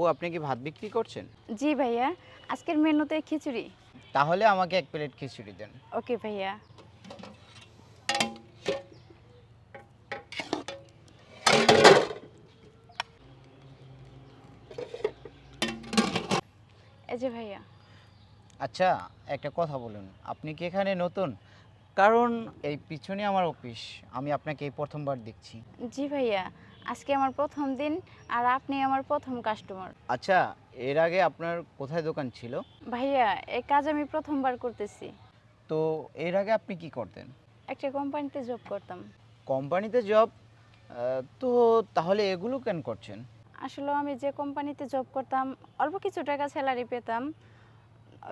আপু আপনি কি ভাত বিক্রি করছেন? জি ভাইয়া আজকের মেনুতে খিচুড়ি। তাহলে আমাকে এক প্লেট খিচুড়ি দেন। ওকে ভাইয়া। এই যে ভাইয়া। আচ্ছা একটা কথা বলুন আপনি কি এখানে নতুন? কারণ এই পিছনে আমার অফিস আমি আপনাকে এই প্রথমবার দেখছি। জি ভাইয়া আজকে আমার প্রথম দিন আর আপনি আমার প্রথম কাস্টমার আচ্ছা এর আগে আপনার কোথায় দোকান ছিল? ভাইয়া এই কাজ আমি প্রথমবার করতেছি। তো এর আগে আপনি কি করতেন? একটা কোম্পানিতে জব করতাম। কোম্পানিতে জব তো তাহলে এগুলো কেন করছেন? আসলে আমি যে কোম্পানিতে জব করতাম অল্প কিছু টাকা স্যালারি পেতাম।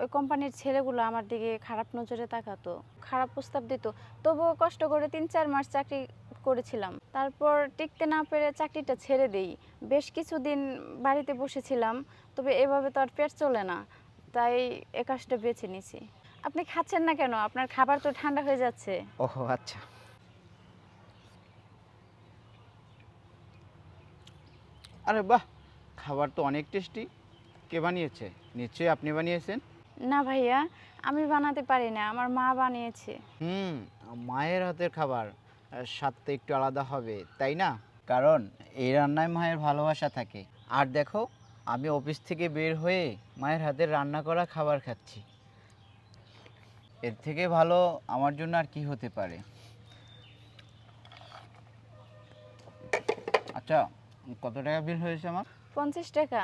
ওই কোম্পানির ছেলেগুলো আমার দিকে খারাপ নজরে তাকাতো খারাপ প্রস্তাব দিত। তবুও কষ্ট করে তিন চার মাস চাকরি করেছিলাম। তারপর টিকতে না পেরে চাকরিটা ছেড়ে দেই। বেশ কিছুদিন বাড়িতে বসেছিলাম তবে এভাবে তো আর পেট চলে না তাই এ কাজটা বেছে নিছি। আপনি খাচ্ছেন না কেন? আপনার খাবার তো ঠান্ডা হয়ে যাচ্ছে। ওহো আচ্ছা। আরে বাহ! খাবার তো অনেক টেস্টি। কে বানিয়েছে? নিশ্চয়ই আপনি বানিয়েছেন? না ভাইয়া আমি বানাতে পারি না আমার মা বানিয়েছে। হুম মায়ের হাতের খাবার। স্বাদটা একটু আলাদা হবে তাই না? কারণ এই রান্নায় মায়ের ভালোবাসা থাকে। আর দেখো আমি অফিস থেকে বের হয়ে মায়ের হাতের রান্না করা খাবার খাচ্ছি। এর থেকে ভালো আমার জন্য আর কি হতে পারে? আচ্ছা কত টাকা বিল হয়েছে আমার? পঞ্চাশ টাকা।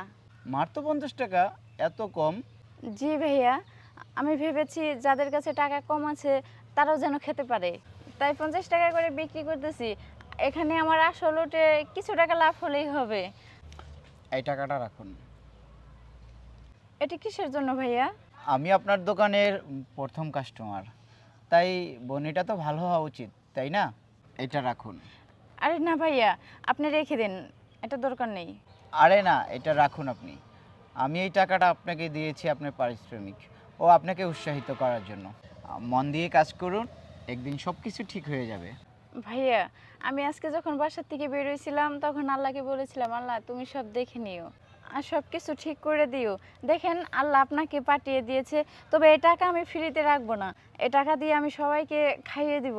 মার তো পঞ্চাশ টাকা এত কম? জি ভাইয়া আমি ভেবেছি যাদের কাছে টাকা কম আছে তারাও যেন খেতে পারে। তাই পঞ্চাশ টাকা করে বিক্রি করতেছি। এখানে আমার আসল ওটে কিছু টাকা লাভ হলেই হবে। এই টাকাটা রাখুন। এটা কিসের জন্য ভাইয়া? আমি আপনার দোকানের প্রথম কাস্টমার তাই বনিটা তো ভালো হওয়া উচিত তাই না? এটা রাখুন। আরে না ভাইয়া আপনি রেখে দিন এটা দরকার নেই। আরে না এটা রাখুন আপনি। আমি এই টাকাটা আপনাকে দিয়েছি আপনার পারিশ্রমিক। ও আপনাকে উৎসাহিত করার জন্য। মন দিয়ে কাজ করুন একদিন সব কিছু ঠিক হয়ে যাবে। ভাইয়া আমি আজকে যখন বাসার থেকে বেরোইছিলাম তখন আল্লাহকে বলেছিলাম আল্লাহ তুমি সব দেখে নিও আর সব কিছু ঠিক করে দিও। দেখেন আল্লাহ আপনাকে পাঠিয়ে দিয়েছে তবে এই টাকা আমি ফ্রিতে রাখব না। এই টাকা দিয়ে আমি সবাইকে খাইয়ে দিব।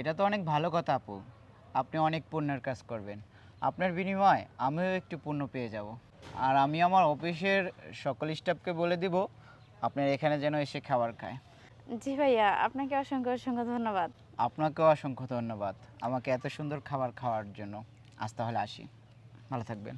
এটা তো অনেক ভালো কথা আপু। আপনি অনেক পুণ্যের কাজ করবেন। আপনার বিনিময়ে আমিও একটু পুণ্য পেয়ে যাব। আর আমি আমার অফিসের সকল স্টাফকে বলে দিব আপনার এখানে যেন এসে খাবার খায়। জি ভাইয়া, আপনাকে অসংখ্য অসংখ্য ধন্যবাদ। আপনাকেও অসংখ্য ধন্যবাদ। আমাকে এত সুন্দর খাবার খাওয়ার জন্য। আজ তাহলে আসি। ভালো থাকবেন।